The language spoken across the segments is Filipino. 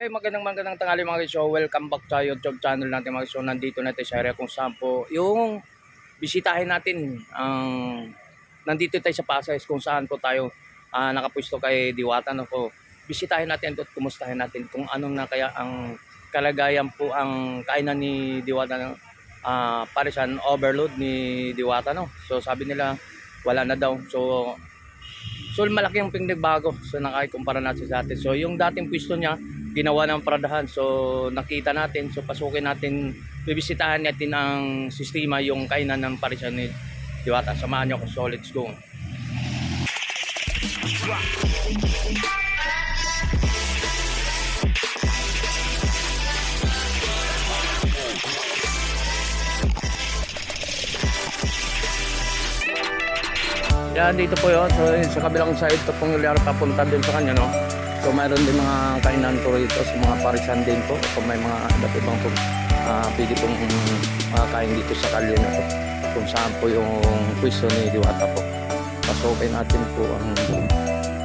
Hey, magandang magandang tanghali mga. So, welcome back sa YouTube channel natin mga. So, nandito natin sa area kung saan po yung bisitahin natin ang nandito tayo sa Pasay kung saan po tayo ah, nakapwesto kay Diwata no po. Bisitahin natin at kumustahin natin kung anong na kaya ang kalagayan po ang kainan ni Diwata no. Ah, parisan overload ni Diwata no. So, sabi nila wala na daw. So, So malaki yung pinagbago. So nakikumpara natin sa atin. So yung dating pwesto niya, ginawa ng paradahan. So nakita natin. So pasukin natin, bibisitahan natin ang sistema, yung kainan ng parisan ni Diwata. Samahan niyo ako. So let's go. Yan, dito po yun. So, sa kabilang side, ito pong papunta din sa kanya, no? So, mayroon din mga kainan po rito sa mga parisan din po. Kung may mga iba't ibang po, ah, pwede pong makakain dito sa kalye na to. Kung saan po yung pwesto ni Diwata po. Pasukin natin po ang,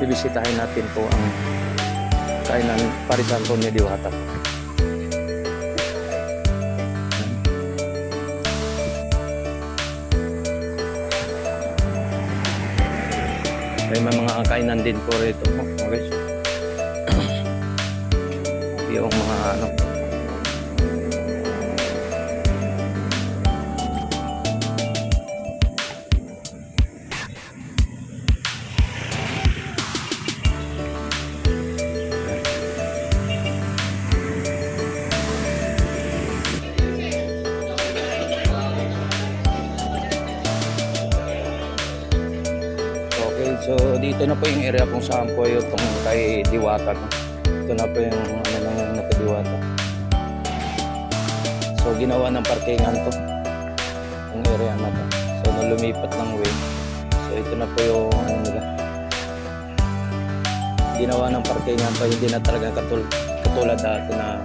bibisitahin natin po ang kainan parisan po ni Diwata po. May mga kainan din po rito po. Okay. Yung mga ano. So dito na po yung area kung saan po yung kay Diwata. Ito na po yung Diwata. So ginawa ng parkingan to. Yung area na to. So nung lumipat ng way. So ito na po yung ano nila. Ginawa ng parkingan to. Hindi na talaga katul katulad dati na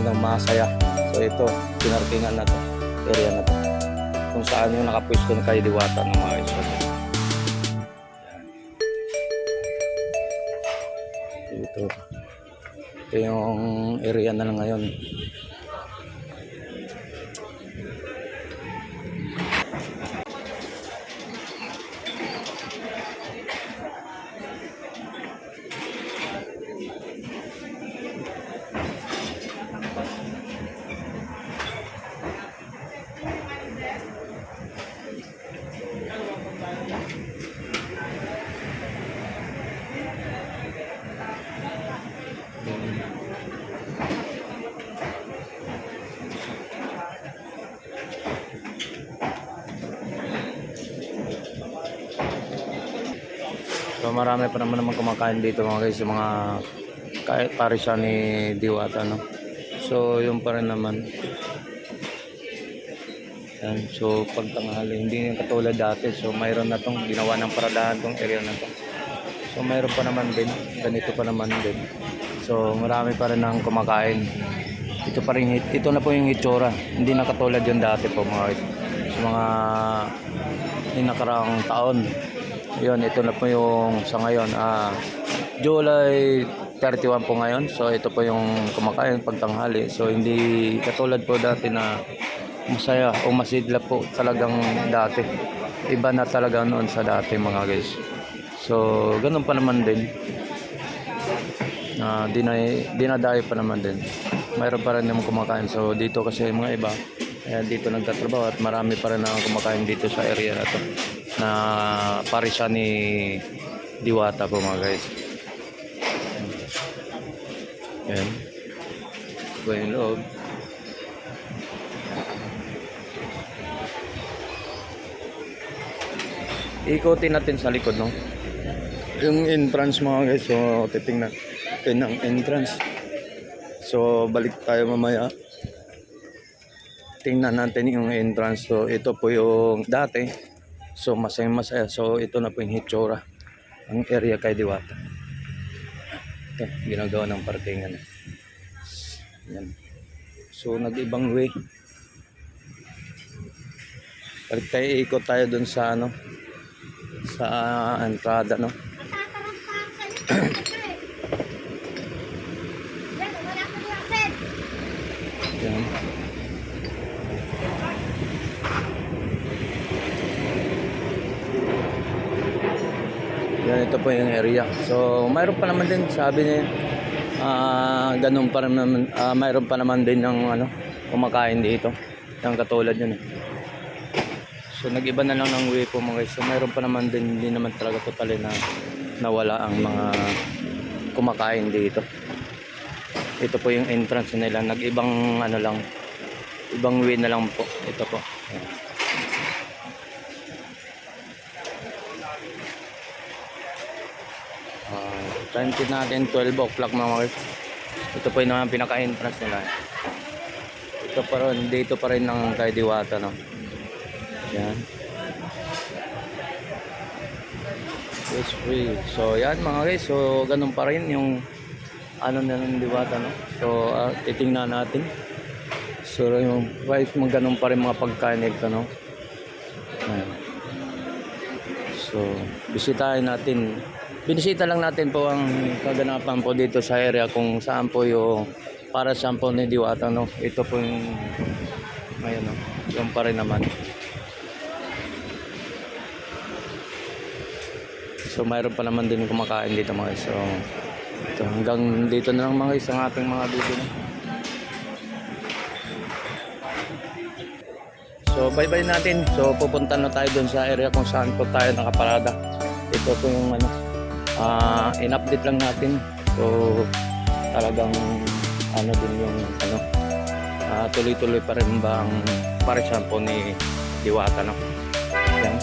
ano masaya. So ito, pinarkingan na to. Area na to. Kung saan yung nakapwesto ng kay Diwata ng mga iso. Ito. Ito yung area na lang ngayon. So marami pa naman naman kumakain dito mga guys, yung mga kahit parisya ni Diwata no. So yun pa rin naman. Yan. So pag tanghali, hindi yung katulad dati. So mayroon na tong ginawa ng paradahan tong area na to. So mayroon pa naman din, ganito pa naman din. So marami pa rin ang kumakain. Ito pa rin, ito na po yung itsura. Hindi na katulad yung dati po mga guys. Sa mga yung nakaraang taon. Yun, ito na po yung sa ngayon. Ah, July 31 po ngayon. So ito po yung kumakain pagtanghali. So hindi katulad po dati na masaya o masidla po talagang dati. Iba na talaga noon sa dati mga guys. So ganun pa naman din. na dinay, dinadayo pa naman din. Mayroon pa rin naman kumakain. So dito kasi yung mga iba, eh, dito nagtatrabaho at marami pa rin na kumakain dito sa area na to na parisya ni Diwata po mga guys. Yan. Ito yung loob. Ikutin natin sa likod, no? Yung entrance mga guys, so titingnan natin ang entrance. So balik tayo mamaya. Tingnan natin yung entrance. So ito po yung dati. So masaya masaya. So ito na po yung hitsura. Ang area kay Diwata. Ito, ginagawa ng parkingan. Yan. So nag-ibang way. Balik tayo, ikot tayo dun sa ano, sa entrada, no? Ito po yung area. So, mayroon pa naman din, sabi niya, ah ganun pa naman, ah, mayroon pa naman din ng ano, kumakain dito. Yung katulad yun. eh. So, nag-iba na lang ng way po mga guys. So, mayroon pa naman din, hindi naman talaga totally na nawala ang mga kumakain dito. Ito po yung entrance nila. Nag-ibang ano lang, ibang way na lang po. Ito po. Ayan. Time check natin 12 o'clock mga guys. Ito po yung mga pinaka-entrance nila. Ito pa rin, dito pa rin ng kay Diwata no. Yan. It's free. So yan mga guys, so ganun pa rin yung ano na ng Diwata no. So ah, titingnan natin. So yung price mo ganun pa rin mga pagkain nito no. Ayan. So, bisitahin natin. Binisita lang natin po ang kaganapan po dito sa area kung saan po yung para saan po ni Diwata, no? Ito po yung ayun, no? Yung pa rin naman. So, mayroon pa naman din kumakain dito mga guys. So, ito, hanggang dito na lang mga guys ang ating mga video. No? So bye-bye natin. So pupunta na tayo doon sa area kung saan po tayo nakaparada. Ito po yung ano, ah in-update lang natin. So talagang ano din yung ano, ah, tuloy-tuloy pa rin ba ang paresan po ni Diwata no. Yan.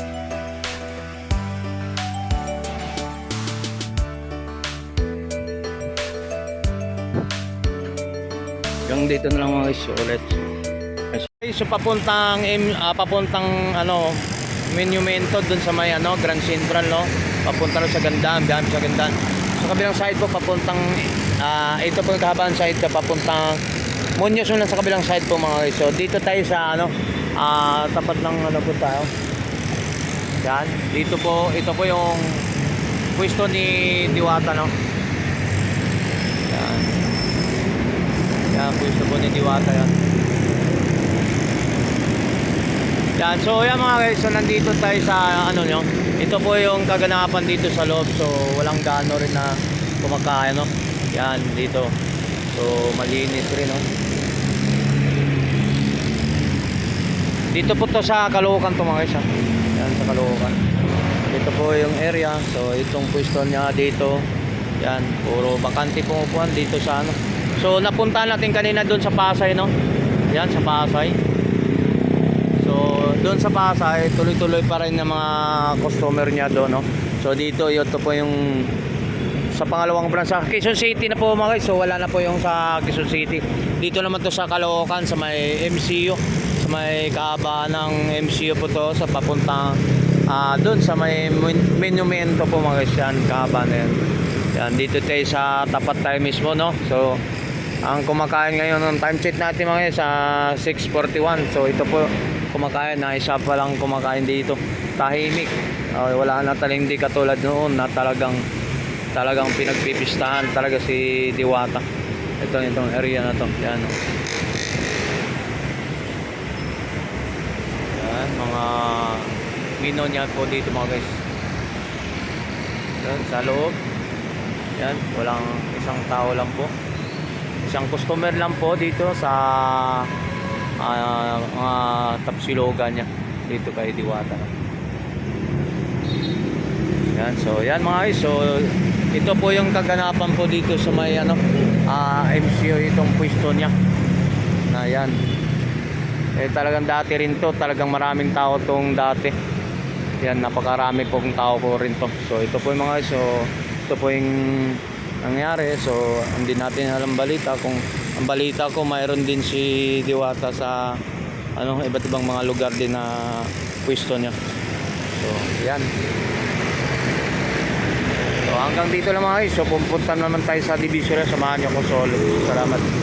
Yung dito na lang mga guys, ulit. So papuntang ah, papuntang ano Monumento doon sa may ano Grand Central no. Papunta rin sa Gandaan, daan sa Gandaan. Sa kabilang side po papuntang ah, ito po yung kahabaan side ka papuntang Munyos lang sa kabilang side po mga guys. So dito tayo sa ano ah, tapat ng ano po tayo. Yan, dito po ito po yung pwesto ni Diwata no. Yan. Yan, pwesto po ni Diwata yan. Yan, so yan mga guys, so nandito tayo sa ano nyo. Ito po yung kaganapan dito sa loob. So walang gaano rin na kumakain, no. Yan, dito. So malinis rin, no. Dito po to sa Caloocan to mga guys, ha. Yan, sa Caloocan. Dito po yung area. So itong pwesto niya dito. Yan, puro bakante po upuan dito sa ano. So napunta natin kanina doon sa Pasay, no. Yan, sa Pasay. Doon sa Pasay, tuloy-tuloy pa rin ng mga customer niya doon, no? So, dito, ito po yung sa pangalawang branch sa Quezon City na po mga guys. So, wala na po yung sa Quezon City. Dito naman to sa Caloocan, sa may MCU. Sa may kaaba ng MCU po to, sa papuntang ah doon sa may mon- monumento po mga guys. Yan, kaaba na yan. Yan, dito tayo sa tapat tayo mismo, no? So, ang kumakain ngayon ng time check natin mga guys sa 6.41. So, ito po kumakain na isa pa lang kumakain dito. Tahimik. Ah, wala na talang hindi katulad noon na talagang talagang pinagpipistahan talaga si Diwata. Ito itong area na to. Yan yan mga mino niya po dito mga guys. Yan sa loob. Yan walang isang tao lang po. Isang customer lang po dito sa ah mga tapsilogan niya dito kay Diwata. Yan, so yan mga guys. So ito po yung kaganapan po dito sa may ano ah MCO itong pwesto niya. Na yan. Eh talagang dati rin to, talagang maraming tao tong dati. Yan, napakarami pong tao po rin to. So ito po yung mga. So ito po yung nangyari. So hindi natin alam balita kung ang balita ko mayroon din si Diwata sa ano iba't ibang mga lugar din na pwesto niya. So, yan. So, hanggang dito lang mga guys. So, pupunta naman tayo sa Divisoria. Samahan niyo ako. So, salamat.